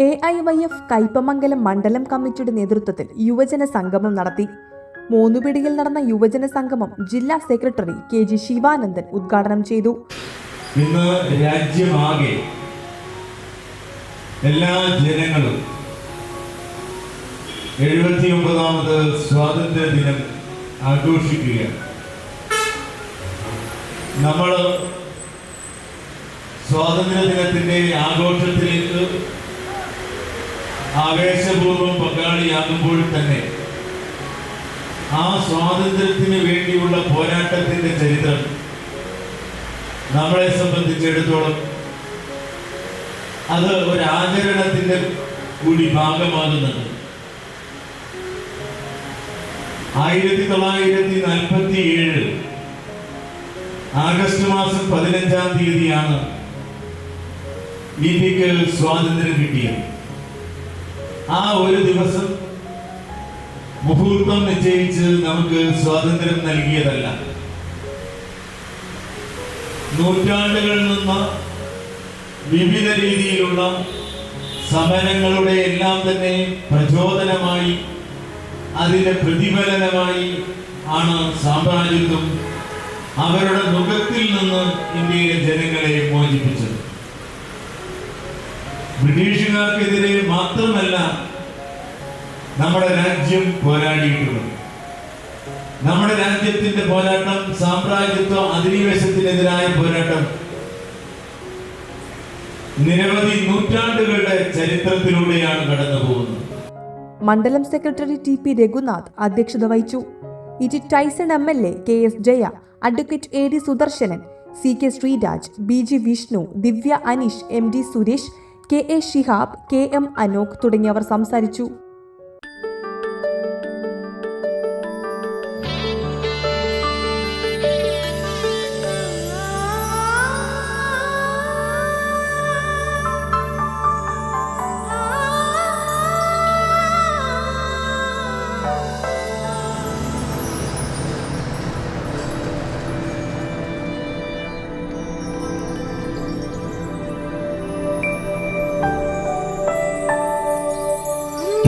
A I Y F Kaipamangalam മണ്ഡലം കമ്മിറ്റിയുടെ നേതൃത്വത്തിൽ യുവജന സംഗമം നടത്തി. മൂന്നുപിടിയിൽ നടന്ന യുവജന സംഗമം ജില്ലാ സെക്രട്ടറി കെ ജി ശിവാനന്ദൻ ഉദ്ഘാടനം ചെയ്തു. ഇന്ന് രാജ്യമാകെ എല്ലാ ജനങ്ങളും എഴുപത്തിയൊമ്പതാമത് സ്വാതന്ത്ര്യ ദിനം ആഘോഷിക്കുകയാണ്. നമ്മൾ സ്വാതന്ത്ര്യ ദിനത്തിന്റെ ആഘോഷത്തിലേക്ക് ആവേശപൂർവം പങ്കാളിയാകുമ്പോൾ തന്നെ ആ സ്വാതന്ത്ര്യത്തിന് വേണ്ടിയുള്ള പോരാട്ടത്തിന്റെ ചരിത്രം നമ്മളെ സംബന്ധിച്ചിടത്തോളം അത് ഒരു ആചരണത്തിന്റെ കൂടി ഭാഗമാകുന്നുണ്ട് ആയിരത്തി തൊള്ളായിരത്തി നാൽപ്പത്തി ഏഴ് ആഗസ്റ്റ് മാസം പതിനഞ്ചാം തീയതിയാണ് ഇന്ത്യയ്ക്ക് സ്വാതന്ത്ര്യം കിട്ടിയത്. ആ ഒരു ദിവസം മുഹൂർത്തം നിശ്ചയിച്ച് നമുക്ക് സ്വാതന്ത്ര്യം നൽകിയതല്ല. നൂറ്റാണ്ടുകളിൽ നിന്ന് വിവിധ രീതിയിലുള്ള സമരങ്ങളുടെ എല്ലാം തന്നെ പ്രചോദനമായി അതിന്റെ പ്രതിഫലനമായി ആണ് സാമ്രാജ്യത്വം അവരുടെ മുഖത്തിൽ നിന്ന് ഇന്ത്യയിലെ ജനങ്ങളെ മോചിപ്പിച്ചത്. ബ്രിട്ടീഷുകാർക്കെതിരെ മാത്രമല്ല നമ്മുടെ രാജ്യം പോരാടിയിട്ടുള്ളത്. നമ്മുടെ രാജ്യത്തിന്റെ പോരാട്ടം സാമ്രാജ്യത്വ അധിനിവേശത്തിനെതിരായ പോരാട്ടം നിരവധി നൂറ്റാണ്ടുകളുടെ ചരിത്രത്തിലൂടെയാണ് കടന്നു പോകുന്നത് മണ്ഡലം സെക്രട്ടറി ടി പി രഘുനാഥ് അധ്യക്ഷത വഹിച്ചു. E T Tyson M L A K S Jaya advocate A D Sudarsanan C K Sreeraj B G Vishnu Divya Aneesh M D Suresh K A Shihab K M Anok തുടങ്ങിയവർ സംസാരിച്ചു.